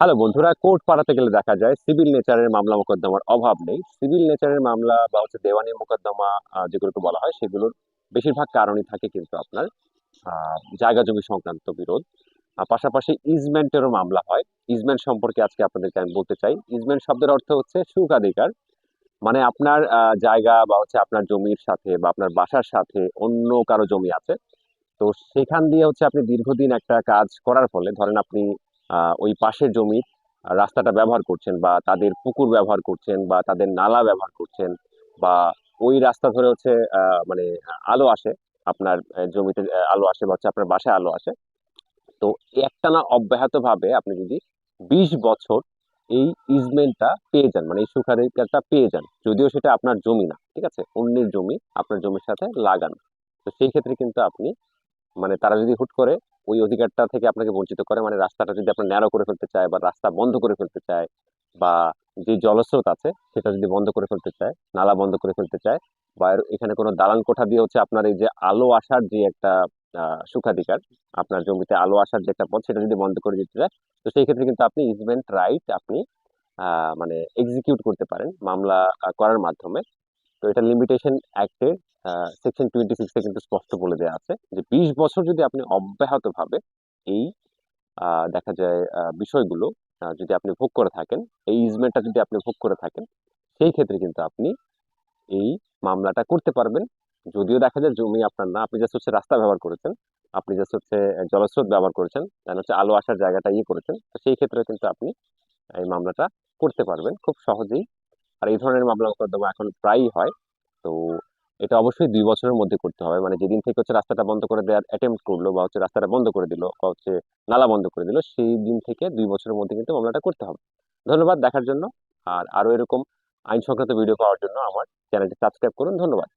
Hello বন্ধুরা, court পাড়াতে গেলে দেখা যায়, সিভিল নেচারের মামলা মোকদ্দমার অভাব নেই। সিভিল নেচারের মামলা বা হচ্ছে দেওয়ানি মোকদ্দমা যেগুলোকে বলা হয়, সেগুলোর বেশিরভাগ কারণই থাকে কিন্তু আপনার জায়গা জমি সংক্রান্ত বিরোধ। পাশাপাশি ইজমেন্টেরও মামলা হয়। ইজমেন্ট সম্পর্কে আজকে আপনাদেরকে আমি বলতে চাই। ইজমেন্ট শব্দের অর্থ হচ্ছে সুখাধিকার মানে আপনার জায়গা বা হচ্ছে আপনার জমির সাথে বা আপনার বাসার সাথে অন্য কারও জমি আছে। তো সেখান দিয়ে হচ্ছে আপনি দীর্ঘদিন একটা কাজ করার ফলে, ধরেন আপনি ওই পাশের জমির রাস্তাটা ব্যবহার করছেন বা তাদের পুকুর ব্যবহার করছেন বা তাদের নালা ব্যবহার করছেন বা ওই রাস্তা ধরে হচ্ছে মানে আলো আসে, আপনার জমিতে আলো আসে বা হচ্ছে আপনার বাসায় আলো আসে। তো একটানা অব্যাহত ভাবে আপনি যদি বিশ বছর এই ইজমেন্টটা পেয়ে যান মানে এই সুখাধিকারটা পেয়ে যান, যদিও সেটা আপনার জমি না, ঠিক আছে? অন্যের জমি আপনার জমির সাথে লাগান। তো সেই ক্ষেত্রে কিন্তু আপনি মানে তারা যদি হুট করে ওই অধিকারটা থেকে আপনাকে বঞ্চিত করে। মানে রাস্তাটা যদি আপনার ন্যারো করে ফেলতে চায় বা রাস্তা বন্ধ করে ফেলতে চায় বা যে জলস্রোত আছে সেটা যদি বন্ধ করে ফেলতে চায়, নালা বন্ধ করে ফেলতে চায় বা এখানে কোনো দালান কোঠা দিয়ে হচ্ছে আপনার এই যে আলো আসার যে একটা সুখাধিকার, আপনার জমিতে আলো আসার যে একটা পথ সেটা যদি বন্ধ করে দিতে চায়, তো সেই ক্ষেত্রে কিন্তু আপনি ইজমেন্ট রাইট আপনি মানে এক্সিকিউট করতে পারেন মামলা করার মাধ্যমে। তো এটা লিমিটেশন অ্যাক্টের সেকশন টোয়েন্টি সিক্সে কিন্তু স্পষ্ট বলে দেওয়া আছে যে বিশ বছর যদি আপনি অব্যাহতভাবে এই দেখা যায় বিষয়গুলো যদি আপনি ভোগ করে থাকেন, এই ইজমেন্টটা যদি আপনি ভোগ করে থাকেন, সেই ক্ষেত্রে কিন্তু আপনি এই মামলাটা করতে পারবেন। যদিও দেখা যায় জমি আপনার না, আপনি জাস্ট হচ্ছে রাস্তা ব্যবহার করেছেন, আপনি জাস্ট হচ্ছে জলস্রোত ব্যবহার করেছেন দেন হচ্ছে আলো আসার জায়গাটা ইয়ে করেছেন, তো সেই ক্ষেত্রে কিন্তু আপনি এই মামলাটা করতে পারবেন। খুব সহজেই আর এই ধরনের মামলা মোকদ্দমা এখন প্রায়ই হয়। তো এটা অবশ্যই দুই বছরের মধ্যে করতে হবে। মানে যেদিন থেকে হচ্ছে রাস্তাটা বন্ধ করে দেওয়ার অ্যাটেম্প করল বা হচ্ছে রাস্তাটা বন্ধ করে দিল বা হচ্ছে নালা বন্ধ করে দিল, সেই দিন থেকে দুই বছরের মধ্যে কিন্তু মামলাটা করতে হবে। ধন্যবাদ দেখার জন্য। আর আরও এরকম আইন সংক্রান্ত ভিডিও পাওয়ার জন্য আমার চ্যানেলটি সাবস্ক্রাইব করুন। ধন্যবাদ।